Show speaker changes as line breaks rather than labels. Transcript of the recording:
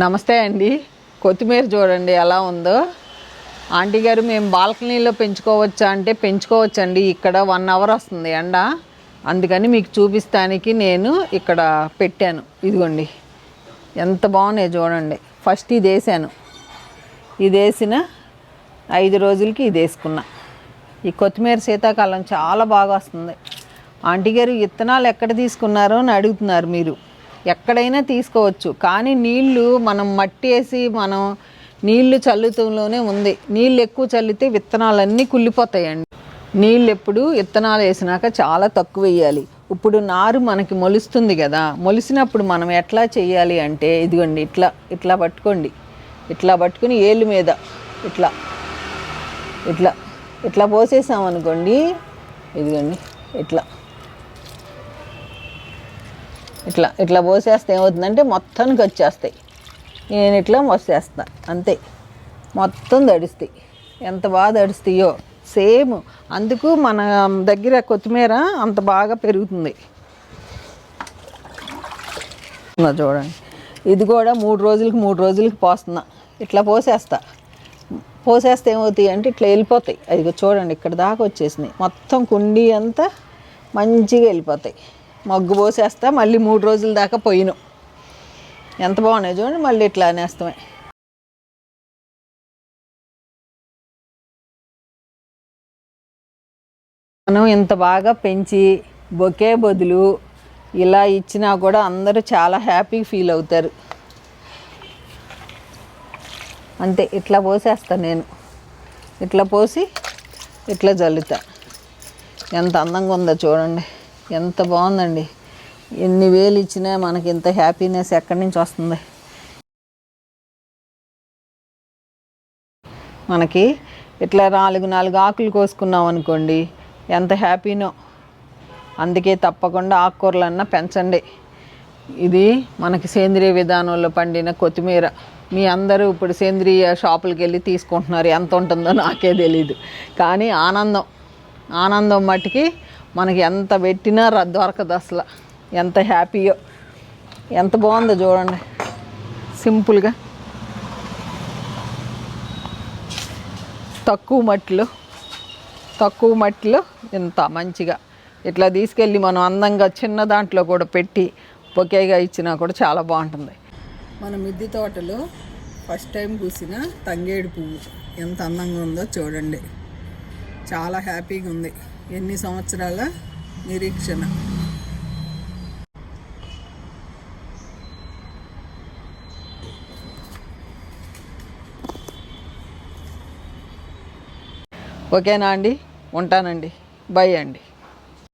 నమస్తే అండి. కొత్తిమీర చూడండి ఎలా ఉందో. ఆంటీ గారు మేము బాల్కనీలో పెంచుకోవచ్చా అంటే పెంచుకోవచ్చండి. ఇక్కడ వన్ అవర్ వస్తుంది ఎండ. అందుకని మీకు చూపిస్తానికి నేను ఇక్కడ పెట్టాను. ఇదిగోండి. ఎంత బాగున్నాయి చూడండి. ఫస్ట్ ఇది వేసాను. ఇది వేసిన ఐదు రోజులకి ఇది వేసుకున్నా. ఈ కొత్తిమీర శీతాకాలం చాలా బాగా వస్తుంది. ఆంటీ గారు విత్తనాలు ఎక్కడ తీసుకున్నారో అని అడుగుతున్నారు మీరు. ఎక్కడైనా తీసుకోవచ్చు. కానీ నీళ్ళు మనం మట్టి వేసి మనం నీళ్ళు చల్లుతంలోనే ఉంది. నీళ్ళు ఎక్కువ చల్లితే విత్తనాలన్నీ కుళ్ళిపోతాయండి. నీళ్ళు ఎప్పుడు విత్తనాలు వేసినాక చాలా తక్కువ వేయాలి. ఇప్పుడు నారు మనకి మొలుస్తుంది కదా. మొలిసినప్పుడు మనం ఎట్లా చేయాలి అంటే ఇదిగోండి ఇట్లా ఇట్లా పట్టుకోండి. ఇట్లా పట్టుకుని ఏళ్ళు మీద ఇట్లా ఇట్లా ఇట్లా పోసేసామనుకోండి ఇదిగోండి ఇట్లా. ఇట్లా ఇట్లా పోసేస్తే ఏమవుతుందంటే మొత్తానికి వచ్చేస్తాయి. నేను ఇట్లా మోసేస్తా అంతే. మొత్తం తడుస్తాయి. ఎంత బాగా తడుస్తాయో. సేమ్ అందుకు మన దగ్గర కొత్తిమీర అంత బాగా పెరుగుతుంది. చూడండి. ఇది కూడా మూడు రోజులకి మూడు రోజులకి పోస్తున్నా. ఇట్లా పోసేస్తా. పోసేస్తే ఏమవుతాయి అంటే ఇట్లా వెళ్ళిపోతాయి. అది చూడండి ఇక్కడ దాకా వచ్చేసింది మొత్తం కుండీ అంతా మంచిగా వెళ్ళిపోతాయి. మగ్గు పోసేస్తా మళ్ళీ మూడు రోజుల దాకా పోయిను. ఎంత బాగున్నాయి చూడండి మళ్ళీ ఇట్లా అనేస్తామే. మనం ఇంత బాగా పెంచి బొకే బదులు ఇలా ఇచ్చినా కూడా అందరూ చాలా హ్యాపీ ఫీల్ అవుతారు. అంతే ఇట్లా పోసేస్తా నేను. ఇట్లా పోసి ఇట్లా జల్లుతా. ఎంత అందంగా ఉందో చూడండి. ఎంత బాగుందండి. ఎన్ని వేలు ఇచ్చినా మనకి ఇంత హ్యాపీనెస్ ఎక్కడి నుంచి వస్తుంది? మనకి ఇట్లా నాలుగు నాలుగు ఆకులు కోసుకున్నాం అనుకోండి ఎంత హ్యాపీనో. అందుకే తప్పకుండా ఆకుకూరలన్నా పెంచండి. ఇది మనకి సేంద్రియ విధానంలో పండిన కొత్తిమీర. మీ అందరూ ఇప్పుడు సేంద్రియ షాపులకి వెళ్ళి తీసుకుంటున్నారు ఎంత ఉంటుందో నాకే తెలీదు. కానీ ఆనందం. ఆనందం మట్టుకి మనకి ఎంత పెట్టినా ర- దొరకదు అసలు. ఎంత హ్యాపీయో. ఎంత బాగుందో చూడండి. సింపుల్గా. తక్కువ మట్టిలో తక్కువ మట్టిలో ఇంత మంచిగా. ఇట్లా తీసుకెళ్ళి మనం అందంగా చిన్న దాంట్లో కూడా పెట్టి బొకేగా ఇచ్చినా కూడా చాలా బాగుంటుంది. మన మిద్ది తోటలో ఫస్ట్ టైం పూసిన తంగేడు పువ్వు ఎంత అందంగా ఉందో చూడండి. చాలా హ్యాపీగా ఉంది. ఎన్ని సంవత్సరాల నిరీక్షణ? ఓకేనా అండి? ఉంటానండి. బై అండి.